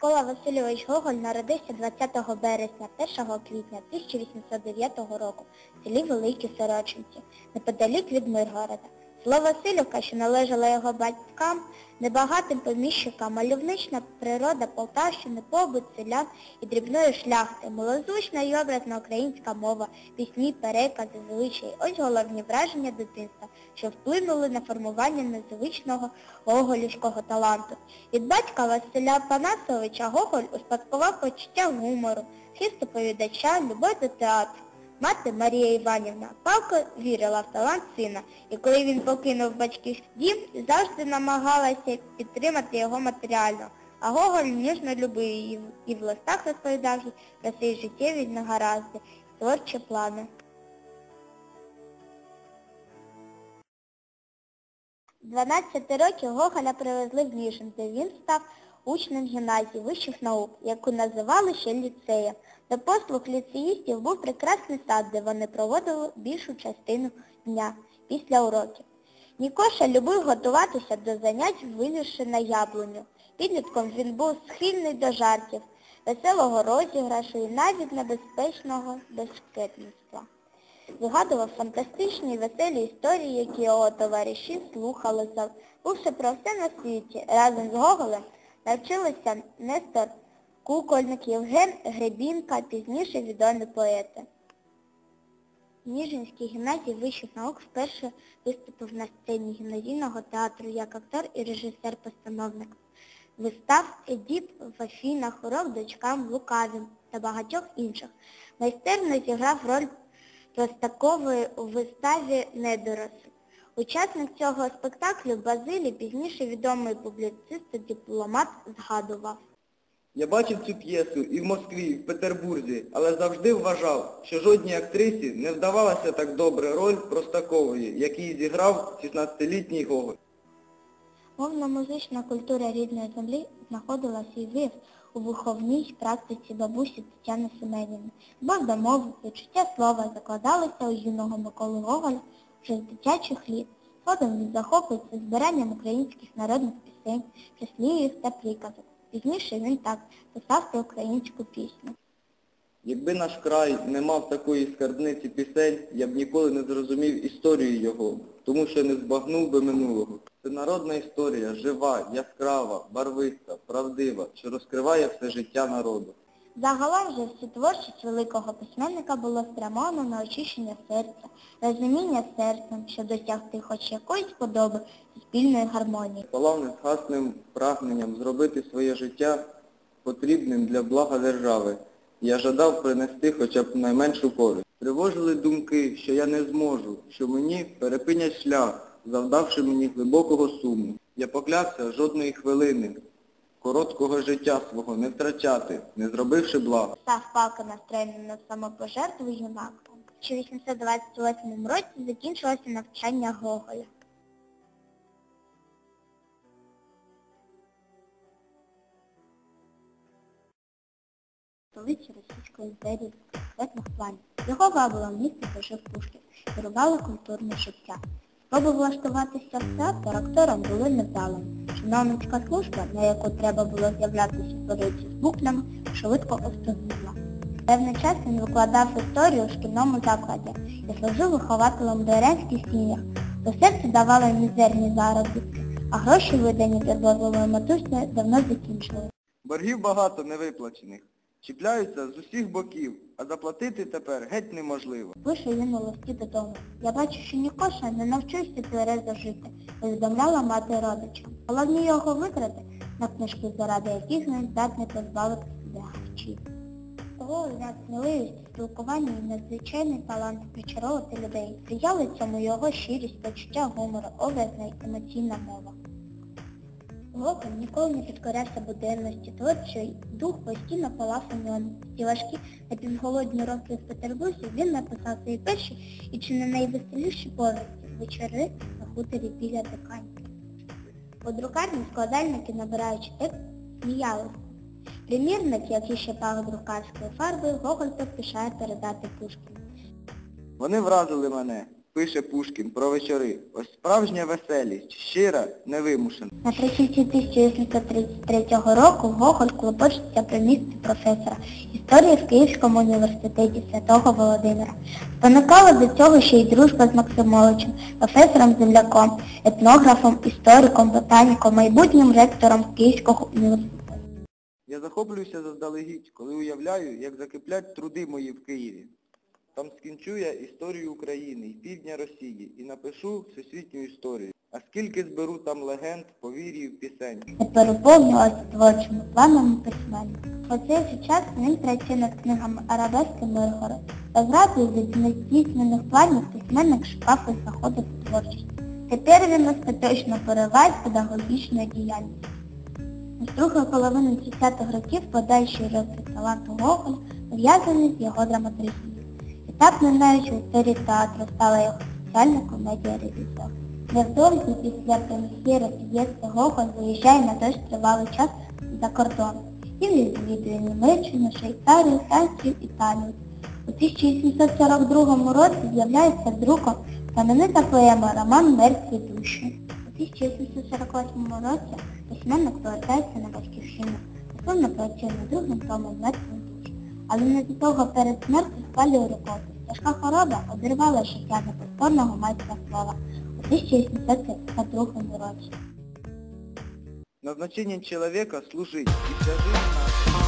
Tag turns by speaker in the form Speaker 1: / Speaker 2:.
Speaker 1: Микола Васильович Гоголь народився 20 березня 1 квітня 1809 року в селі Великі Сорочинці, неподалік від Миргорода. Село Васильівка, що належало його батькам, небагатим поміщикам, мальовнична природа Полтавщини, побут, селян і дрібної шляхти, милозвучна і образна українська мова, пісні, перекази, звичаї. Ось головні враження дитинства, що вплинули на формування незвичного гоголівського таланту. Від батька Василя Панасовича Гоголь успадкував почуття гумору, хист оповідача, любов до театру. Мати Марія Іванівна палко вірила в талант сина, і коли він покинув батьківський дім, завжди намагалася підтримати його матеріально. А Гоголь ніжно любив її і в листах розповідав їй про свої життєві негаразди, творчі плани. 12 років Гоголя привезли в Ніжин, де він став учнем гімназії вищих наук, яку називали ще ліцеєм. До послуг ліцеїстів був прекрасний сад, де вони проводили більшу частину дня після уроків. Нікоша любив готуватися до занять, вилізши на яблуню. Підлітком він був схильний до жартів, веселого розіграшу і навіть небезпечного безкетництва. Згадував фантастичні веселі історії, які його товариші слухали, забувши про все на світі. Разом з Гоголем навчилися Нестор Кукольник, Євген Гребінка, пізніше відомі поети. Ніжинській гімназії вищих наук вперше виступив на сцені гімназійного театру як актор і режисер-постановник. Вистав Едіп в Афінах, урок дочкам Лукавим та багатьох інших. Майстерно зіграв роль Простакової у виставі «Недоросль». Учасник цього спектаклю Базилій, пізніше відомий публіцист та дипломат, згадував.
Speaker 2: Я бачив цю п'єсу і в Москві, і в Петербурзі, але завжди вважав, що жодній актрисі не вдавалася так добре роль Простакової, як її зіграв 16-літній Гоголь.
Speaker 1: Мовно-музична культура рідної землі знаходила свій вив у виховній практиці бабусі Тетяни Семенівни. Любов до мови, відчуття слова закладалися у юного Миколи Гоголя вже з дитячих літ. Згодом він захоплюється збиранням українських народних пісень, прислів'їв та приказок. Пізніше він так писав про українську пісню.
Speaker 2: Якби наш край не мав такої скарбниці пісень, я б ніколи не зрозумів історію його, тому що не збагнув би минулого. Це народна історія, жива, яскрава, барвиста, правдива, що розкриває все життя народу.
Speaker 1: Загалом же всю творчість великого письменника було спрямовано на очищення серця, розуміння серцем, щоб досягти хоч якоїсь подоби спільної гармонії.
Speaker 2: Палав незгасним прагненням зробити своє життя потрібним для блага держави. Я жадав принести хоча б найменшу користь. Тривожили думки, що я не зможу, що мені перепинять шлях, завдавши мені глибокого суму. Я поклявся жодної хвилини, короткого життя свого не втрачати, не зробивши блага.
Speaker 1: Став палко настроєним на самопожертву юнак. У 1828 році закінчилося навчання Гоголя. Столиці Російської імперії секретних планів. Його вабило місце, жив Пушкін, керували культурне життя. Спроби влаштуватися в театр акторам були невдалими. Чиновницька служба, на яку треба було з'являтися поруч з буклями, швидко остогнула. Певний час він викладав історію у шкільному закладі і служив вихователем в дворянських сім'ях. До серця давали мізерні заробітки, а гроші, видані турботливою матусі, давно закінчили.
Speaker 2: Боргів багато невиплачених. Чіпляються з усіх боків, а заплатити тепер геть неможливо.
Speaker 1: Пише він у листі додому. Я бачу, що Нікоша не навчився тверезо жити, повідомляла мати родичам. Головні його витрати на книжки, заради яких він здатний позбавити себе харчів. Того як сміливість, спілкування і надзвичайний талант причаровувати людей. Сприяли цьому його щирість, почуття гумору, образна і емоційна мова. Гоголь ніколи не підкорявся буденності, творчий дух постійно палав у ньому. Ці важкі напівголодні роки в Петербурзі він написав свої перші і чи не найвеселіші повісті вечори на хуторі біля Диканьки. У друкарні складальники, набираючи текст, сміялися. Примірник, який ще пах друкарською фарбою, Гоголь поспішає передати Пушкіну.
Speaker 2: Вони вразили мене. Пише Пушкін про вечори. Ось справжня веселість, щира, невимушена.
Speaker 1: Наприкінці 1833 року Гоголь клопочеться про місце професора історії в Київському університеті Святого Володимира. Спонукала до цього ще й дружба з Максимовичем, професором земляком, етнографом, істориком, ботаніком, майбутнім ректором Київського університету.
Speaker 2: Я захоплююся заздалегідь, коли уявляю, як закиплять труди мої в Києві. Там скінчу я історію України і півдня Росії і напишу всесвітню історію. А скільки зберу там легенд, повірів, пісень.
Speaker 1: не переповнювалася творчими планами письменника. У цей же час він працює над книгами Арабески Миргород. Та зразу від нездійснених планів письменник шукав і заходив творчість. Тепер він остаточно пориває з педагогічною діяльністю. З другої половини 30-х років подальший розвиток таланту Гоголя пов'язаний з його драматургією. Етапною навіть в історії театру стала його соціальна комедія «Ревізор». Невдовзі після прем'єри п'єси Гоголь виїжджає на дощ тривалий час за кордон. Він відвідує Німеччину, Швейцарію, Францію, Італію. У 1842 році з'являється друком знаменита поема Роман Мертві душі. У 1848 році письменник повертається на батьківщину. Активно працює над другим томом «Мертві душі». Але не до того перед смертю спалює рукопис. Тяжка хвороба обірвала життя неповторного майстра слова у 1852 році.
Speaker 2: Назначением человека служить, и вся жизнь наша